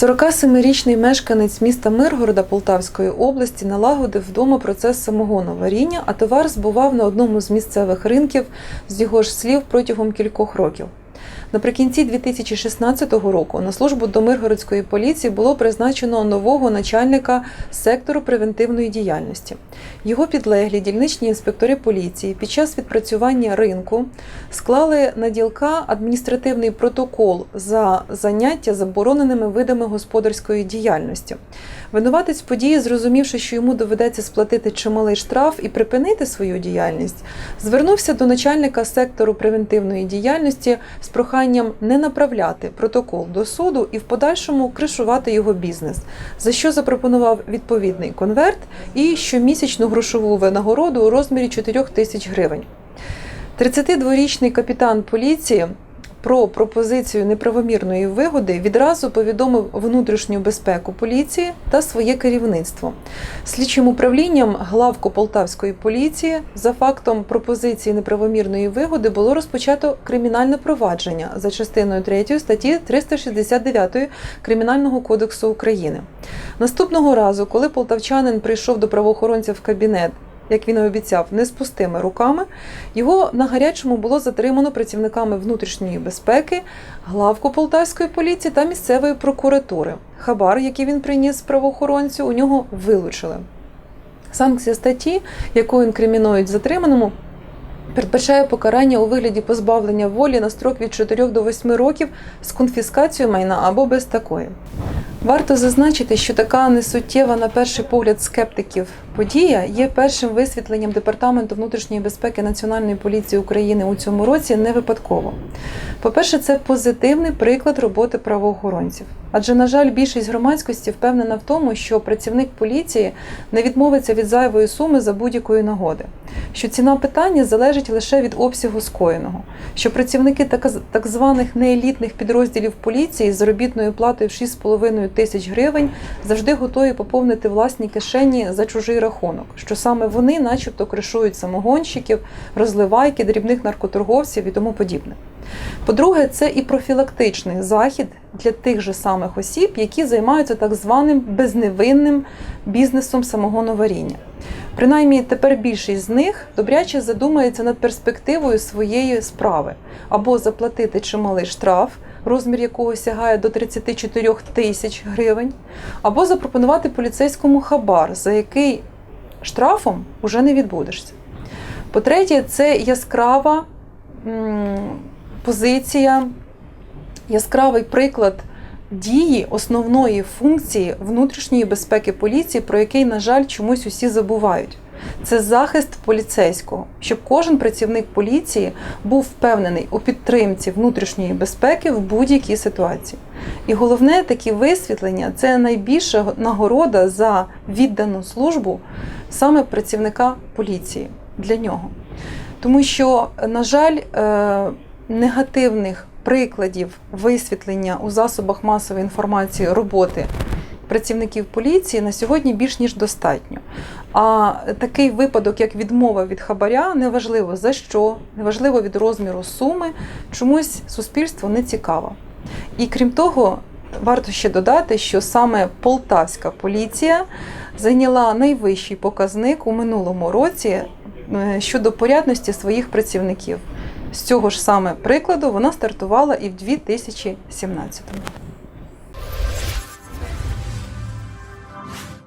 47-річний мешканець міста Миргорода Полтавської області налагодив вдома процес самогону варіння, а товар збував на одному з місцевих ринків з його ж слів протягом кількох років. Наприкінці 2016 року на службу до Миргородської поліції було призначено нового начальника сектору превентивної діяльності. Його підлеглі дільничні інспектори поліції під час відпрацювання ринку склали на ділка адміністративний протокол за заняття забороненими видами господарської діяльності. Винуватець події, зрозумівши, що йому доведеться сплатити чималий штраф і припинити свою діяльність, звернувся до начальника сектору превентивної діяльності з проханням не направляти протокол до суду і в подальшому кришувати його бізнес, за що запропонував відповідний конверт і щомісячну грошову винагороду у розмірі 4 тисяч гривень. 32-річний капітан поліції про пропозицію неправомірної вигоди відразу повідомив внутрішню безпеку поліції та своє керівництво. Слідчим управлінням главку Полтавської поліції за фактом пропозиції неправомірної вигоди було розпочато кримінальне провадження за частиною 3 статті 369 Кримінального кодексу України. Наступного разу, коли полтавчанин прийшов до правоохоронця в кабінет як він і обіцяв, не з пустими руками. Його на гарячому було затримано працівниками внутрішньої безпеки, главку полтавської поліції та місцевої прокуратури. Хабар, який він приніс правоохоронцю, у нього вилучили. Санкція статті, яку інкримінують затриманому, передбачає покарання у вигляді позбавлення волі на строк від 4 до 8 років з конфіскацією майна або без такої. Варто зазначити, що така несуттєва, на перший погляд, скептиків подія є першим висвітленням Департаменту внутрішньої безпеки Національної поліції України у цьому році не випадково. По-перше, це позитивний приклад роботи правоохоронців. Адже, на жаль, більшість громадськості впевнена в тому, що працівник поліції не відмовиться від зайвої суми за будь-якої нагоди, що ціна питання залежить лише від обсягу скоєного, що працівники так званих неелітних підрозділів поліції з заробітною платою в 6,5 тисяч гривень завжди готові поповнити власні кишені за чужий рахунок, що саме вони, начебто, кришують самогонщиків, розливайки, дрібних наркоторговців і тому подібне. По-друге, це і профілактичний захід для тих же самих осіб, які займаються так званим безневинним бізнесом самогоноваріння. Принаймні, тепер більшість з них добряче задумається над перспективою своєї справи або заплатити чималий штраф, розмір якого сягає до 34 тисяч гривень, або запропонувати поліцейському хабар, за який штрафом уже не відбудешся. По-третє, це яскрава позиція, яскравий приклад дії основної функції внутрішньої безпеки поліції, про який, на жаль, чомусь усі забувають. Це захист поліцейського, щоб кожен працівник поліції був впевнений у підтримці внутрішньої безпеки в будь-якій ситуації. І головне такі висвітлення це найбільша нагорода за віддану службу саме працівника поліції для нього. Тому що, на жаль, е, негативних прикладів висвітлення у засобах масової інформації роботи працівників поліції на сьогодні більш ніж достатньо. А такий випадок, як відмова від хабаря, неважливо за що, неважливо від розміру суми, чомусь суспільство не цікаво. І крім того, варто ще додати, що саме полтавська поліція зайняла найвищий показник у минулому році е, щодо порядності своїх працівників. З цього ж саме прикладу вона стартувала і в 2017-му.